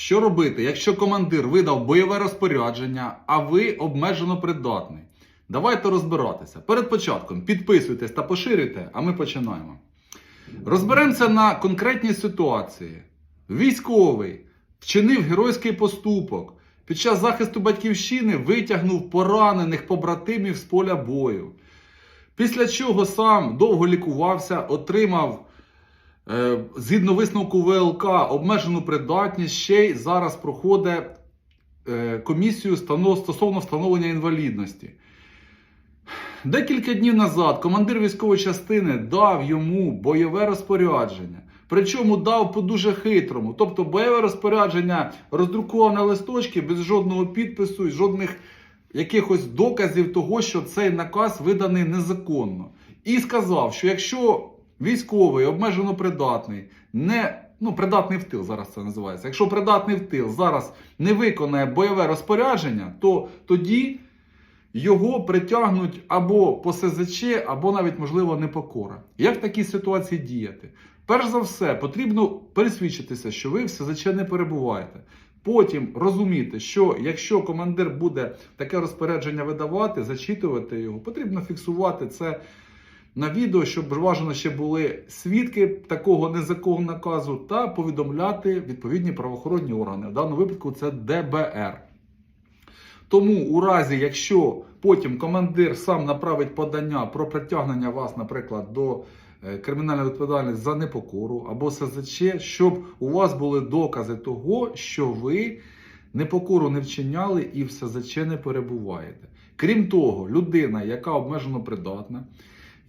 Що робити, якщо командир видав бойове розпорядження, а ви обмежено придатний? Давайте розбиратися. Перед початком підписуйтесь та поширюйте, а ми починаємо. Розберемося на конкретній ситуації. Військовий вчинив геройський поступок. Під час захисту батьківщини витягнув поранених побратимів з поля бою. Після чого сам довго лікувався, отримав, згідно висновку ВЛК, обмежену придатність, ще й зараз проходить е, комісію стосовно встановлення інвалідності. Декілька днів назад командир військової частини дав йому бойове розпорядження. Причому дав по дуже хитрому. Тобто бойове розпорядження роздрукував на листочки без жодного підпису і жодних якихось доказів того, що цей наказ виданий незаконно. І сказав, що якщо військовий обмежено придатний, не ну придатний в тил зараз це називається. Якщо придатний в тил зараз не виконає бойове розпорядження, то тоді його притягнуть або по СЗЧ, або навіть, можливо, непокора. Як в такій ситуації діяти? Перш за все, потрібно пересвідчитися, що ви в СЗЧ не перебуваєте. Потім розуміти, що якщо командир буде таке розпорядження видавати, зачитувати його, потрібно фіксувати це на відео, щоб бажано ще були свідки такого незаконного наказу, та повідомляти відповідні правоохоронні органи. В даному випадку це ДБР. Тому, у разі, якщо потім командир сам направить подання про притягнення вас, наприклад, до е, кримінальної відповідальності за непокору або СЗЧ, щоб у вас були докази того, що ви непокору не вчиняли і в СЗЧ не перебуваєте. Крім того, людина, яка обмежено придатна,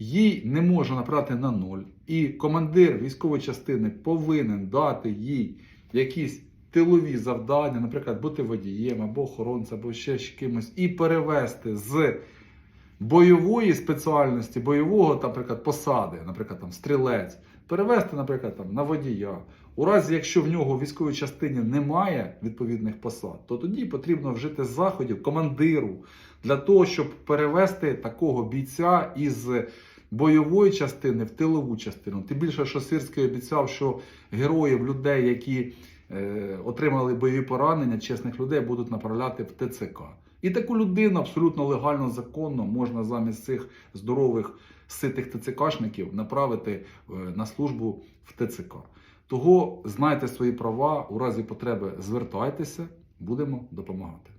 їй не може направити на ноль, і командир військової частини повинен дати їй якісь тилові завдання, наприклад, бути водієм або охоронцем, або ще кимось, і перевести з бойової спеціальності, бойового, наприклад, посади, наприклад, там стрілець, перевести, наприклад, там, на водія. У разі, якщо в нього в військовій частині немає відповідних посад, то тоді потрібно вжити заходів командиру для того, щоб перевести такого бійця із бойової частини в тилову частину. Тим більше, що Сирський обіцяв, що героїв людей, які е, отримали бойові поранення, чесних людей будуть направляти в ТЦК. І таку людину абсолютно легально, законно можна замість цих здорових ситих ТЦКшників направити е, на службу в ТЦК. Того знайте свої права, у разі потреби звертайтеся, будемо допомагати.